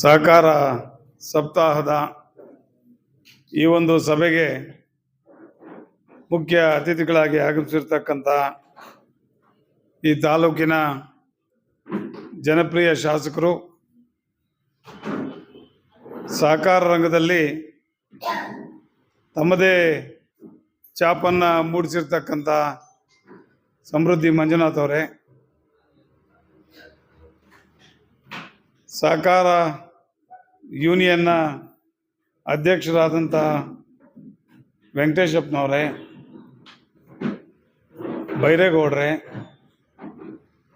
ಸಹಕಾರ ಸಪ್ತಾಹದ ಈ ಒಂದು ಸಭೆಗೆ ಮುಖ್ಯ ಅತಿಥಿಗಳಾಗಿ ಆಗಮಿಸಿರ್ತಕ್ಕಂಥ ಈ ತಾಲೂಕಿನ ಜನಪ್ರಿಯ ಶಾಸಕರು, ಸಹಕಾರ ರಂಗದಲ್ಲಿ ತಮ್ಮದೇ ಛಾಪನ್ನು ಮೂಡಿಸಿರ್ತಕ್ಕಂಥ ಸಮೃದ್ಧಿ ಮಂಜುನಾಥ್ ಅವರೇ. ಸಹಕಾರ ಯೂನಿಯನ್ನ ಅಧ್ಯಕ್ಷರಾದಂಥ ವೆಂಕಟೇಶಪ್ಪನವರೇ, ಬೈರೇಗೌಡ್ರೆ,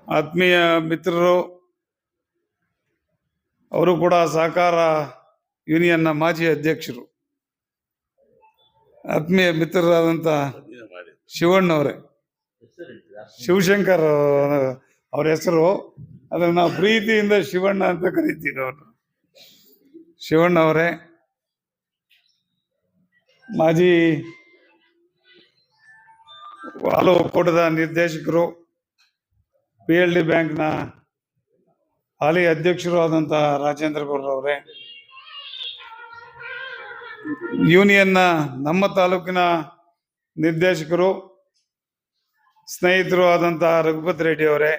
ಆತ್ಮೀಯ ಮಿತ್ರರು, ಅವರು ಕೂಡ ಸಹಕಾರ ಯೂನಿಯನ್ನ ಮಾಜಿ ಅಧ್ಯಕ್ಷರು, ಆತ್ಮೀಯ ಮಿತ್ರರಾದಂಥ ಶಿವಣ್ಣವರೇ, ಶಿವಶಂಕರ್ ಅವ್ರ ಹೆಸರು ಅದನ್ನು ನಾವು ಪ್ರೀತಿಯಿಂದ ಶಿವಣ್ಣ ಅಂತ ಕರಿತೀವಿ ಅವರು. ಶಿವಣ್ಣ ಅವರೇ, ಮಾಜಿ ಹಾಲು ಒಕ್ಕೂಟದ ನಿರ್ದೇಶಕರು ಪಿ ಎಲ್ ಡಿ ಬ್ಯಾಂಕ್ನ ಹಾಲಿ ಅಧ್ಯಕ್ಷರು ಆದಂಥ ರಾಜೇಂದ್ರ ಗೌಡ್ರವರೇ ಯೂನಿಯನ್ನ ನಮ್ಮ ತಾಲೂಕಿನ ನಿರ್ದೇಶಕರು, ಸ್ನೇಹಿತರು ಆದಂಥ ರಘುಪತಿ ರೆಡ್ಡಿ ಅವರೇ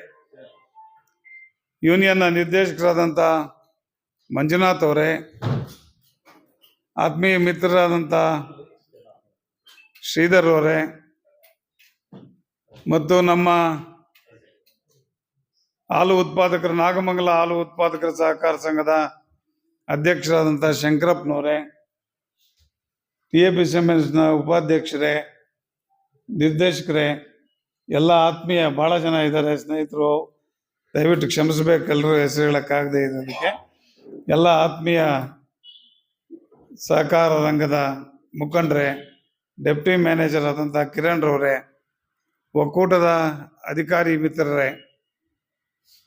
ಯೂನಿಯನ್ನ ನಿರ್ದೇಶಕರಾದಂಥ ಮಂಜುನಾಥ್ ಅವರೇ, ಆತ್ಮೀಯ ಮಿತ್ರರಾದಂಥ ಶ್ರೀಧರ್ ಅವರೇ, ಮತ್ತು ನಮ್ಮ ಹಾಲು ಉತ್ಪಾದಕರ, ನಾಗಮಂಗಲ ಹಾಲು ಉತ್ಪಾದಕರ ಸಹಕಾರ ಸಂಘದ ಅಧ್ಯಕ್ಷರಾದಂಥ ಶಂಕರಪ್ಪನವರೇ ಟಿ ಎ ಪಿ ಸಿ ಎಸ್ನ ಉಪಾಧ್ಯಕ್ಷರೇ, ನಿರ್ದೇಶಕರೇ, ಎಲ್ಲ ಆತ್ಮೀಯ ಭಾಳ ಜನ ಇದ್ದಾರೆ ಸ್ನೇಹಿತರು. ದಯವಿಟ್ಟು ಕ್ಷಮಿಸ್ಬೇಕು ಎಲ್ಲರೂ ಹೆಸರು ಹೇಳೋಕ್ಕಾಗದೆ ಇರೋದಕ್ಕೆ. ಎಲ್ಲ ಆತ್ಮೀಯ ಸಹಕಾರ ರಂಗದ ಮುಖಂಡರೇ, ಡೆಪ್ಟಿ ಮ್ಯಾನೇಜರ್ ಆದಂಥ ಕಿರಣ್ ರವರೇ, ಒಕ್ಕೂಟದ ಅಧಿಕಾರಿ ಮಿತ್ರರೇ,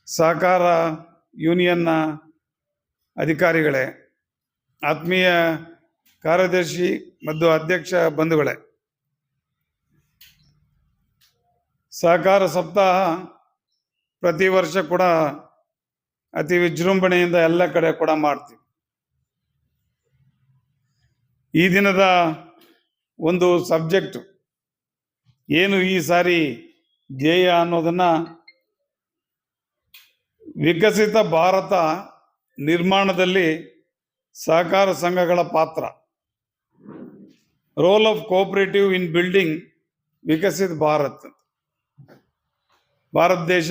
ಸಹಕಾರ ಯೂನಿಯನ್ನ ಅಧಿಕಾರಿಗಳೇ, ಆತ್ಮೀಯ ಕಾರ್ಯದರ್ಶಿ ಮತ್ತು ಅಧ್ಯಕ್ಷ ಬಂಧುಗಳೇ, ಸಹಕಾರ ಸಪ್ತಾಹ ಪ್ರತಿ ವರ್ಷ ಕೂಡ ಅತಿ ವಿಜೃಂಭಣೆಯಿಂದ ಎಲ್ಲ ಕಡೆ ಕೂಡ ಮಾಡ್ತೀವಿ. ಈ ದಿನದ ಒಂದು ಸಬ್ಜೆಕ್ಟ್ ಏನು ಈ ಸಾರಿ ಧ್ಯೇಯ ಅನ್ನೋದನ್ನ ವಿಕಸಿತ ಭಾರತ ನಿರ್ಮಾಣದಲ್ಲಿ ಸಹಕಾರ ಸಂಘಗಳ ಪಾತ್ರ. Role of cooperative in building ವಿಕಸಿತ ಭಾರತ್ ಭಾರತ ದೇಶ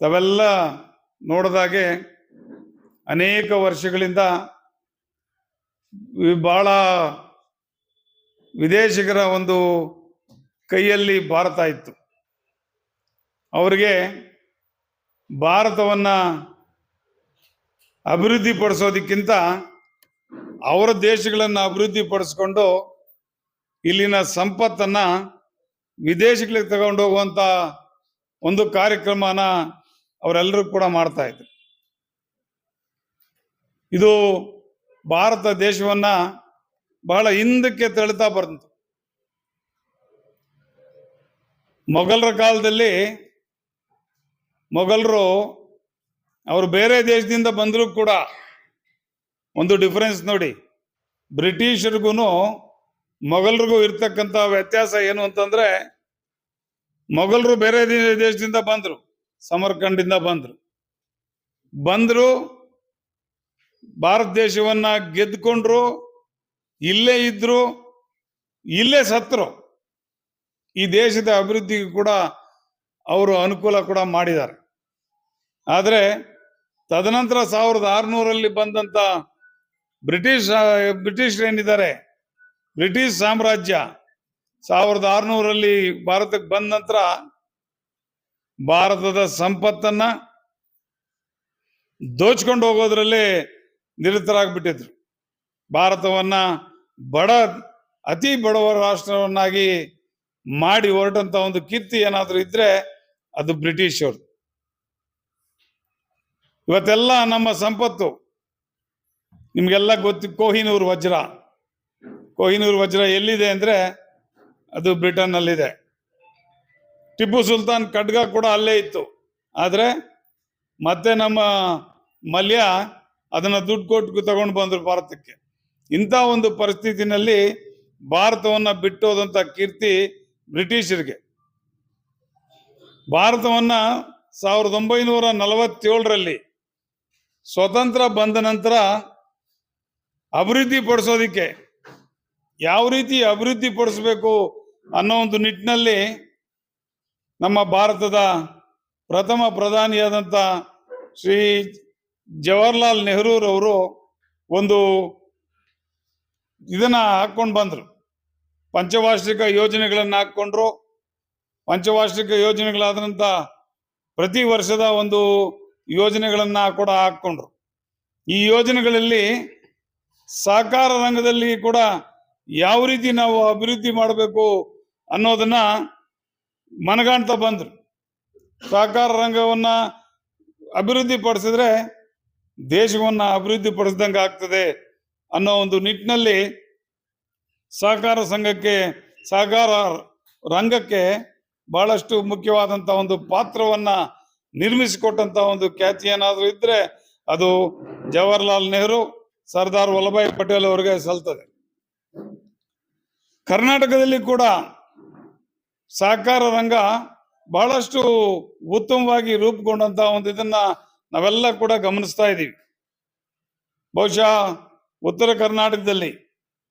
ತಾವೆಲ್ಲ ನೋಡಿದಾಗೆ ಅನೇಕ ವರ್ಷಗಳಿಂದ ಭಾಳ ವಿದೇಶಿಗರ ಒಂದು ಕೈಯಲ್ಲಿ ಭಾರತ ಇತ್ತು. ಅವರಿಗೆ ಭಾರತವನ್ನು ಅಭಿವೃದ್ಧಿಪಡಿಸೋದಕ್ಕಿಂತ ಅವರ ದೇಶಗಳನ್ನು ಅಭಿವೃದ್ಧಿ ಪಡಿಸ್ಕೊಂಡು ಇಲ್ಲಿನ ಸಂಪತ್ತನ್ನು ವಿದೇಶಗಳಿಗೆ ತಗೊಂಡು ಹೋಗುವಂತ ಒಂದು ಕಾರ್ಯಕ್ರಮನ ಅವರೆಲ್ಲರೂ ಕೂಡ ಮಾಡ್ತಾ ಇದ್ರು. ಇದು ಭಾರತ ದೇಶವನ್ನ ಬಹಳ ಹಿಂದಕ್ಕೆ ತಳ್ತಾ ಬರ್ತು ಮೊಘಲರ ಕಾಲದಲ್ಲಿ ಮೊಘಲರು ಅವರು ಬೇರೆ ದೇಶದಿಂದ ಬಂದರೂ ಕೂಡ ಒಂದು ಡಿಫರೆನ್ಸ್ ನೋಡಿ. ಬ್ರಿಟಿಷರಿಗೂ ಮೊಘಲರಿಗೂ ಇರ್ತಕ್ಕಂಥ ವ್ಯತ್ಯಾಸ ಏನು ಅಂತಂದ್ರೆ ಮೊಘಲರು ಬೇರೆ ದೇಶದಿಂದ ಬಂದರು ಸಮರ್ಕಂಡಿಂದ ಬಂದರು. ಬಂದರು, ಭಾರತ ದೇಶವನ್ನ ಗೆದ್ಕೊಂಡ್ರು, ಇಲ್ಲೇ ಇದ್ರು, ಇಲ್ಲೇ ಸತ್ರು. ಈ ದೇಶದ ಅಭಿವೃದ್ಧಿಗೆ ಕೂಡ ಅವರು ಅನುಕೂಲ ಕೂಡ ಮಾಡಿದ್ದಾರೆ. ಆದರೆ ತದನಂತರ ಸಾವಿರದ ಆರುನೂರಲ್ಲಿ ಬಂದಂತ ಬ್ರಿಟಿಷ್ ಬ್ರಿಟಿಷ್ ಏನಿದ್ದಾರೆ? ಬ್ರಿಟಿಷ್ ಸಾಮ್ರಾಜ್ಯ. ಸಾವಿರದ ಆರುನೂರಲ್ಲಿ ಭಾರತಕ್ಕೆ ಬಂದ ನಂತರ ಭಾರತದ ಸಂಪತ್ತನ್ನ ದೋಚ್ಕೊಂಡು ಹೋಗೋದ್ರಲ್ಲಿ ನಿರತರಾಗ್ಬಿಟ್ಟಿದ್ರು. ಭಾರತವನ್ನ ಬಡ, ಅತಿ ಬಡವ ರಾಷ್ಟ್ರವನ್ನಾಗಿ ಮಾಡಿ ಹೊರಟಂತ ಒಂದು ಕೀರ್ತಿ ಏನಾದರೂ ಇದ್ರೆ ಅದು ಬ್ರಿಟಿಷರು ಇವತ್ತೆಲ್ಲ ನಮ್ಮ ಸಂಪತ್ತು. ನಿಮಗೆಲ್ಲ ಗೊತ್ತು, ಕೋಹಿನೂರ್ ವಜ್ರ. ಕೋಹಿನೂರ್ ವಜ್ರ ಎಲ್ಲಿದೆ ಅಂದ್ರೆ ಅದು ಬ್ರಿಟನ್ನಲ್ಲಿದೆ. ಟಿಪ್ಪು ಸುಲ್ತಾನ್ ಖಡ್ಗ ಕೂಡ ಅಲ್ಲೇ ಇತ್ತು. ಆದರೆ ಮತ್ತೆ ನಮ್ಮ ಮಲ್ಯ ಅದನ್ನ ದುಡ್ಡು ಕೊಟ್ಟು ತಗೊಂಡು ಬಂದರು ಭಾರತಕ್ಕೆ. ಇಂಥ ಒಂದು ಪರಿಸ್ಥಿತಿನಲ್ಲಿ ಭಾರತವನ್ನ ಬಿಟ್ಟೋದಂತ ಕೀರ್ತಿ ಬ್ರಿಟಿಷರಿಗೆ. ಭಾರತವನ್ನ ಸಾವಿರದ ಒಂಬೈನೂರ ನಲವತ್ತೇಳರಲ್ಲಿ ಸ್ವತಂತ್ರ ಬಂದ ನಂತರ ಅಭಿವೃದ್ಧಿ ಪಡಿಸೋದಕ್ಕೆ ಯಾವ ರೀತಿ ಅಭಿವೃದ್ಧಿ ಪಡಿಸಬೇಕು ಅನ್ನೋ ಒಂದು ನಿಟ್ಟಿನಲ್ಲಿ ನಮ್ಮ ಭಾರತದ ಪ್ರಥಮ ಪ್ರಧಾನಿಯಾದಂಥ ಶ್ರೀ ಜವಾಹರ್ಲಾಲ್ ನೆಹರೂರವರು ಒಂದು ಇದನ್ನ ಹಾಕ್ಕೊಂಡು ಬಂದರು. ಪಂಚವಾರ್ಷಿಕ ಯೋಜನೆಗಳನ್ನು ಹಾಕ್ಕೊಂಡ್ರು. ಪಂಚವಾರ್ಷಿಕ ಯೋಜನೆಗಳಾದಂಥ ಪ್ರತಿ ವರ್ಷದ ಒಂದು ಯೋಜನೆಗಳನ್ನು ಕೂಡ ಹಾಕ್ಕೊಂಡ್ರು. ಈ ಯೋಜನೆಗಳಲ್ಲಿ ಸಹಕಾರ ರಂಗದಲ್ಲಿ ಕೂಡ ಯಾವ ರೀತಿ ನಾವು ಅಭಿವೃದ್ಧಿ ಮಾಡಬೇಕು ಅನ್ನೋದನ್ನ ಮನಗಾಣ್ತಾ ಬಂದರು. ಸಹಕಾರ ರಂಗವನ್ನ ಅಭಿವೃದ್ಧಿ ಪಡಿಸಿದ್ರೆ ದೇಶವನ್ನ ಅಭಿವೃದ್ಧಿ ಪಡಿಸಿದಂಗೆ ಆಗ್ತದೆ ಅನ್ನೋ ಒಂದು ನಿಟ್ಟಿನಲ್ಲಿ ಸಹಕಾರ ಸಂಘಕ್ಕೆ, ಸಹಕಾರ ರಂಗಕ್ಕೆ ಬಹಳಷ್ಟು ಮುಖ್ಯವಾದಂತ ಒಂದು ಪಾತ್ರವನ್ನ ನಿರ್ಮಿಸಿಕೊಟ್ಟಂತ ಒಂದು ಖ್ಯಾತಿ ಏನಾದರೂ ಇದ್ರೆ ಅದು ಜವಾಹರ್ಲಾಲ್ ನೆಹರು, ಸರ್ದಾರ್ ವಲ್ಲಭಾಯಿ ಪಟೇಲ್ ಅವರಿಗೆ ಸಲ್ತದೆ. ಕರ್ನಾಟಕದಲ್ಲಿ ಕೂಡ ಸಹಕಾರ ರಂಗ ಬಹಳಷ್ಟು ಉತ್ತಮವಾಗಿ ರೂಪುಗೊಂಡಂತ ಒಂದು ಇದನ್ನ ನಾವೆಲ್ಲ ಕೂಡ ಗಮನಿಸ್ತಾ ಇದ್ದೀವಿ. ಬಹುಶಃ ಉತ್ತರ ಕರ್ನಾಟಕದಲ್ಲಿ,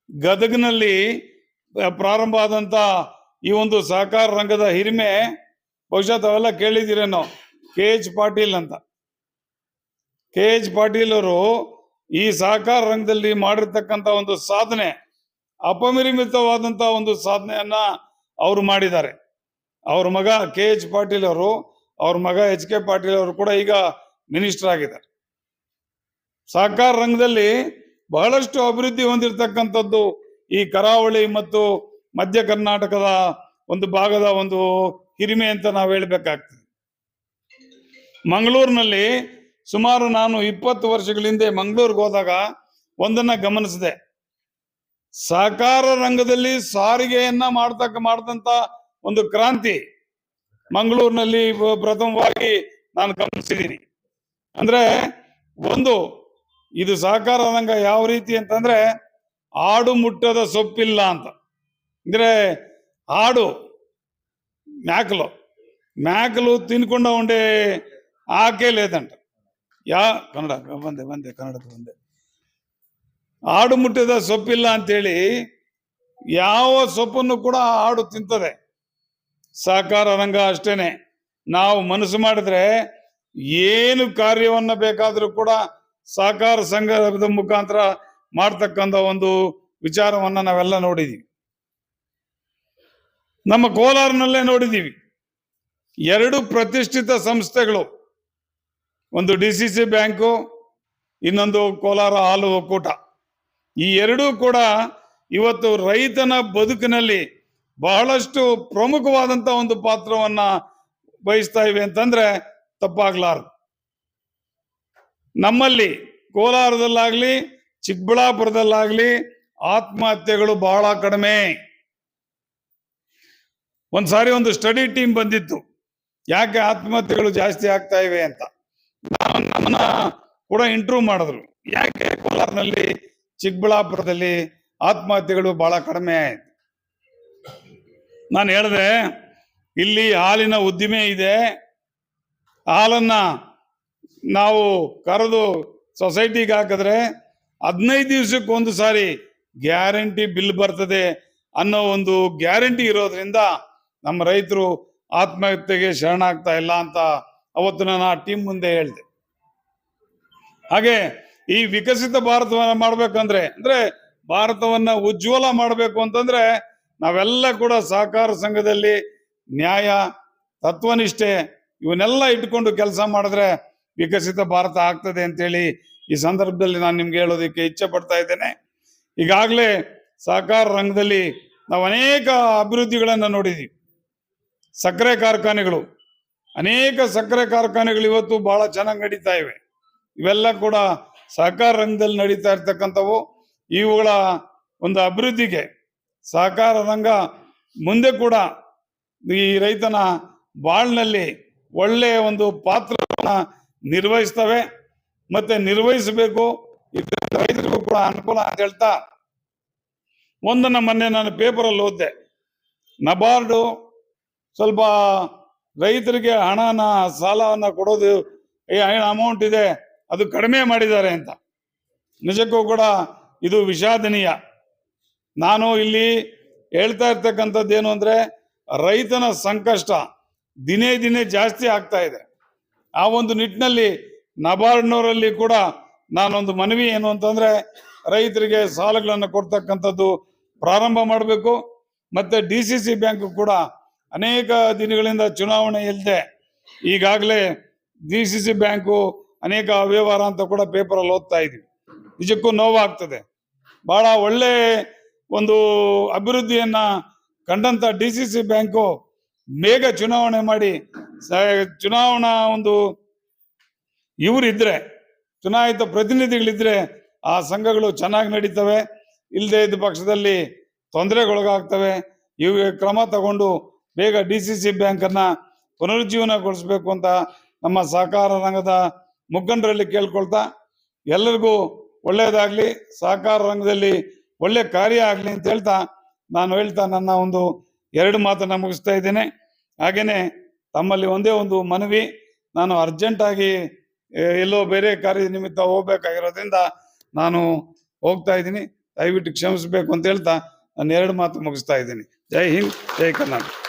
ಗದಗಿನಲ್ಲಿ ಪ್ರಾರಂಭ ಆದಂತ ಈ ಒಂದು ಸಹಕಾರ ರಂಗದ ಹಿರಿಮೆ ಬಹುಶಃ ತಾವೆಲ್ಲ ಕೇಳಿದಿರೇನೋ ಕೆ ಎಚ್ ಪಾಟೀಲ್ ಅಂತ. ಕೆ ಎಚ್ ಪಾಟೀಲ್ ಅವರು ಈ ಸಹಕಾರ ರಂಗದಲ್ಲಿ ಮಾಡಿರ್ತಕ್ಕಂಥ ಒಂದು ಸಾಧನೆ ಅಪರಿಮಿತವಾದಂತ ಒಂದು ಸಾಧನೆಯನ್ನ ಅವರು ಮಾಡಿದ್ದಾರೆ. ಅವ್ರ ಮಗ ಕೆ ಎಚ್ ಪಾಟೀಲ್ ಅವರು, ಅವ್ರ ಮಗ ಎಚ್ ಕೆ ಪಾಟೀಲ್ ಅವರು ಕೂಡ ಈಗ ಮಿನಿಸ್ಟರ್ ಆಗಿದ್ದಾರೆ. ಸಹಕಾರ ರಂಗದಲ್ಲಿ ಬಹಳಷ್ಟು ಅಭಿವೃದ್ಧಿ ಹೊಂದಿರತಕ್ಕಂಥದ್ದು ಈ ಕರಾವಳಿ ಮತ್ತು ಮಧ್ಯ ಕರ್ನಾಟಕದ ಒಂದು ಭಾಗದ ಒಂದು ಹಿರಿಮೆ ಅಂತ ನಾವು ಹೇಳ್ಬೇಕಾಗ್ತದೆ. ಮಂಗಳೂರಿನಲ್ಲಿ ಸುಮಾರು ನಾನು ಇಪ್ಪತ್ತು ವರ್ಷಗಳಿಂದ ಮಂಗಳೂರಿಗೆ ಹೋದಾಗ ಒಂದನ್ನ ಗಮನಿಸಿದೆ. ಸಹಕಾರ ರಂಗದಲ್ಲಿ ಸಾರಿಗೆಯನ್ನ ಮಾಡ್ತಕ್ಕ ಮಾಡ್ದಂತ ಒಂದು ಕ್ರಾಂತಿ ಮಂಗಳೂರಿನಲ್ಲಿ ಪ್ರ- ಪ್ರಥಮವಾಗಿ ನಾನು ಗಮನಿಸಿದ್ದೀನಿ ಅಂದ್ರೆ ಒಂದು ಇದು ಸಹಕಾರ ರಂಗ ಯಾವ ರೀತಿ ಅಂತಂದ್ರೆ ಆಡು ಮುಟ್ಟದ ಸೊಪ್ಪಿಲ್ಲ ಅಂತ ಅಂದ್ರೆ ಆಡು మేకలు మేకలు తినకుండా ఉండే ఆకే లేదంట ಯಾ ಕನ್ನಡ ಬಂದೆ ಬಂದೆ ಕನ್ನಡದ ಬಂದೆ ಆಡು ಮುಟ್ಟಿದ ಸೊಪ್ಪಿಲ್ಲ ಅಂತೇಳಿ ಯಾವ ಸೊಪ್ಪನ್ನು ಕೂಡ ಆಡು ತಿಂತದೆ. ಸಹಕಾರ ರಂಗ ಅಷ್ಟೇನೆ. ನಾವು ಮನಸ್ಸು ಮಾಡಿದ್ರೆ ಏನು ಕಾರ್ಯವನ್ನು ಬೇಕಾದರೂ ಕೂಡ ಸಹಕಾರ ಸಂಘದ ಮುಖಾಂತರ ಮಾಡ್ತಕ್ಕಂಥ ಒಂದು ವಿಚಾರವನ್ನ ನಾವೆಲ್ಲ ನೋಡಿದ್ದೀವಿ ನಮ್ಮ ಕೋಲಾರನಲ್ಲೇ ನೋಡಿದ್ದೀವಿ ಎರಡು ಪ್ರತಿಷ್ಠಿತ ಸಂಸ್ಥೆಗಳು, ಒಂದು ಡಿ ಸಿ ಸಿ ಬ್ಯಾಂಕು, ಇನ್ನೊಂದು ಕೋಲಾರ ಹಾಲು ಒಕ್ಕೂಟ. ಈ ಎರಡೂ ಕೂಡ ಇವತ್ತು ರೈತನ ಬದುಕಿನಲ್ಲಿ ಬಹಳಷ್ಟು ಪ್ರಮುಖವಾದಂತ ಒಂದು ಪಾತ್ರವನ್ನ ವಹಿಸ್ತಾ ಇವೆ ಅಂತಂದ್ರೆ ತಪ್ಪಾಗ್ಲಾರ್ದು. ನಮ್ಮಲ್ಲಿ ಕೋಲಾರದಲ್ಲಾಗ್ಲಿ, ಚಿಕ್ಕಬಳ್ಳಾಪುರದಲ್ಲಾಗ್ಲಿ ಆತ್ಮಹತ್ಯೆಗಳು ಬಹಳ ಕಡಿಮೆ. ಒಂದ್ಸಾರಿ ಒಂದು ಸ್ಟಡಿ ಟೀಮ್ ಬಂದಿತ್ತು. ಯಾಕೆ ಆತ್ಮಹತ್ಯೆಗಳು ಜಾಸ್ತಿ ಆಗ್ತಾ ಇವೆ ಅಂತ. ನಾನು ನಮ್ಮನ್ನ ಕೂಡ ಇಂಟ್ರೂವ್ ಮಾಡಿದ್ರು. ಯಾಕೆ ಕೋಲಾರ್ನಲ್ಲಿ ಚಿಕ್ಕಬಳ್ಳಾಪುರದಲ್ಲಿ ಆತ್ಮಹತ್ಯೆಗಳು ಬಹಳ ಕಡಿಮೆ ಆಯಿತು. ನಾನು ಹೇಳಿದೆ, ಇಲ್ಲಿ ಹಾಲಿನ ಉದ್ದಿಮೆ ಇದೆ. ಹಾಲನ್ನ ನಾವು ಕರೆದು ಸೊಸೈಟಿಗೆ ಹಾಕಿದ್ರೆ ಹದಿನೈದು ದಿವಸಕ್ಕೆ ಒಂದು ಸಾರಿ ಗ್ಯಾರಂಟಿ ಬಿಲ್ ಬರ್ತದೆ ಅನ್ನೋ ಒಂದು ಗ್ಯಾರಂಟಿ ಇರೋದ್ರಿಂದ ನಮ್ಮ ರೈತರು ಆತ್ಮಹತ್ಯೆಗೆ ಶರಣಾಗ್ತಾ ಇಲ್ಲ ಅಂತ ಅವತ್ತು ನಾನು ಆ ಟೀಮ್ ಮುಂದೆ ಹೇಳಿದೆ. ಹಾಗೆ ಈ ವಿಕಸಿತ ಭಾರತವನ್ನ ಮಾಡ್ಬೇಕಂದ್ರೆ, ಅಂದ್ರೆ ಭಾರತವನ್ನ ಉಜ್ವಲ ಮಾಡಬೇಕು ಅಂತಂದ್ರೆ ನಾವೆಲ್ಲ ಕೂಡ ಸಹಕಾರ ಸಂಘದಲ್ಲಿ ನ್ಯಾಯ, ತತ್ವನಿಷ್ಠೆ ಇವನ್ನೆಲ್ಲ ಇಟ್ಕೊಂಡು ಕೆಲಸ ಮಾಡಿದ್ರೆ ವಿಕಸಿತ ಭಾರತ ಆಗ್ತದೆ ಅಂತೇಳಿ ಈ ಸಂದರ್ಭದಲ್ಲಿ ನಾನು ನಿಮ್ಗೆ ಹೇಳೋದಕ್ಕೆ ಇಚ್ಛೆ ಪಡ್ತಾ ಇದ್ದೇನೆ. ಈಗಾಗಲೇ ಸಹಕಾರ ರಂಗದಲ್ಲಿ ನಾವು ಅನೇಕ ಅಭಿವೃದ್ಧಿಗಳನ್ನು ನೋಡಿದ್ದೀವಿ ಸಕ್ಕರೆ ಕಾರ್ಖಾನೆಗಳು, ಅನೇಕ ಸಕ್ಕರೆ ಕಾರ್ಖಾನೆಗಳು ಇವತ್ತು ಬಹಳ ಚೆನ್ನಾಗಿ ನಡೀತಾ ಇವೆ. ಇವೆಲ್ಲ ಕೂಡ ಸಹಕಾರ ರಂಗದಲ್ಲಿ ನಡೀತಾ ಇರ್ತಕ್ಕಂಥವು ಇವುಗಳ ಒಂದು ಅಭಿವೃದ್ಧಿಗೆ ಸಹಕಾರ ರಂಗ ಮುಂದೆ ಕೂಡ ಈ ರೈತನ ಬಾಳ್ನಲ್ಲಿ ಒಳ್ಳೆಯ ಒಂದು ಪಾತ್ರವನ್ನು ನಿರ್ವಹಿಸ್ತವೆ. ಮತ್ತೆ ನಿರ್ವಹಿಸಬೇಕು. ರೈತರಿಗೂ ಕೂಡ ಅನುಕೂಲ ಅಂತ ಹೇಳ್ತಾ ಒಂದನ್ನ ಮೊನ್ನೆ ನಾನು ಪೇಪರಲ್ಲಿ ಓದಿದೆ. ನಬಾರ್ಡು ಸ್ವಲ್ಪ ರೈತರಿಗೆ ಹಣನ ಸಾಲವನ್ನು ಕೊಡೋದು ಏನು ಅಮೌಂಟ್ ಇದೆ. ಅದು ಕಡಿಮೆ ಮಾಡಿದ್ದಾರೆ ಅಂತ. ನಿಜಕ್ಕೂ ಕೂಡ ಇದು ವಿಷಾದನೀಯ. ನಾನು ಇಲ್ಲಿ ಹೇಳ್ತಾ ಇರ್ತಕ್ಕಂಥದ್ದು ಏನು ಅಂದರೆ, ರೈತನ ಸಂಕಷ್ಟ ದಿನೇ ದಿನೇ ಜಾಸ್ತಿ ಆಗ್ತಾ ಇದೆ. ಆ ಒಂದು ನಿಟ್ಟಿನಲ್ಲಿ ನಬಾರ್ಡ್ನವರಲ್ಲಿ ಕೂಡ ನಾನೊಂದು ಮನವಿ ಏನು ಅಂತಂದ್ರೆ, ರೈತರಿಗೆ ಸಾಲಗಳನ್ನು ಕೊಡ್ತಕ್ಕಂಥದ್ದು ಪ್ರಾರಂಭ ಮಾಡಬೇಕು. ಮತ್ತೆ ಡಿ ಸಿ ಸಿ ಬ್ಯಾಂಕ್ ಕೂಡ ಅನೇಕ ದಿನಗಳಿಂದ ಚುನಾವಣೆ ಇಲ್ಲದೆ ಈಗಾಗಲೇ ಡಿ ಸಿ ಸಿ ಬ್ಯಾಂಕು ಅನೇಕ ಅವ್ಯವಹಾರ ಅಂತ ಕೂಡ ಪೇಪರಲ್ಲಿ ಓದ್ತಾ ಇದೀವಿ ನಿಜಕ್ಕೂ ನೋವಾಗ್ತದೆ. ಬಹಳ ಒಳ್ಳೆ ಒಂದು ಅಭಿವೃದ್ಧಿಯನ್ನ ಕಂಡಂತ ಡಿ ಸಿ ಸಿ ಬ್ಯಾಂಕು ಬೇಗ ಚುನಾವಣೆ ಮಾಡಿ ಚುನಾವಣಾ ಒಂದು ಇವರಿದ್ರೆ, ಚುನಾಯಿತ ಪ್ರತಿನಿಧಿಗಳಿದ್ರೆ ಆ ಸಂಘಗಳು ಚೆನ್ನಾಗಿ ನಡೀತವೆ. ಇಲ್ಲದೇ ಇದ್ದ ಪಕ್ಷದಲ್ಲಿ ತೊಂದರೆಗೊಳಗಾಗ್ತವೆ. ಇವು ಕ್ರಮ ತಗೊಂಡು ಬೇಗ ಡಿ ಸಿ ಸಿ ಬ್ಯಾಂಕನ್ನ ಪುನರುಜ್ಜೀವನಗೊಳಿಸಬೇಕು ಅಂತ ನಮ್ಮ ಸಹಕಾರ ರಂಗದ ಮುಖಂಡರಲ್ಲಿ ಕೇಳ್ಕೊಳ್ತಾ, ಎಲ್ಲರಿಗೂ ಒಳ್ಳೆಯದಾಗಲಿ, ಸಹಕಾರ ರಂಗದಲ್ಲಿ ಒಳ್ಳೆ ಕಾರ್ಯ ಆಗಲಿ ಅಂತ ಹೇಳ್ತಾ, ನಾನು ಹೇಳ್ತಾ ನನ್ನ ಒಂದು ಎರಡು ಮಾತನ್ನು ಮುಗಿಸ್ತಾ ಇದ್ದೇನೆ. ಹಾಗೆಯೇ ತಮ್ಮಲ್ಲಿ ಒಂದೇ ಒಂದು ಮನವಿ, ನಾನು ಅರ್ಜೆಂಟ್ ಆಗಿ ಎಲ್ಲೋ ಬೇರೆ ಕಾರ್ಯ ನಿಮಿತ್ತ ಹೋಗ್ಬೇಕಾಗಿರೋದ್ರಿಂದ ನಾನು ಹೋಗ್ತಾ ಇದ್ದೀನಿ. ದಯವಿಟ್ಟು ಕ್ಷಮಿಸಬೇಕು ಅಂತ ಹೇಳ್ತಾ, ನಾನು ಎರಡು ಮಾತು ಮುಗಿಸ್ತಾ ಇದ್ದೀನಿ. ಜೈ ಹಿಂದ್, ಜೈ ಕರ್ನಾಟಕ.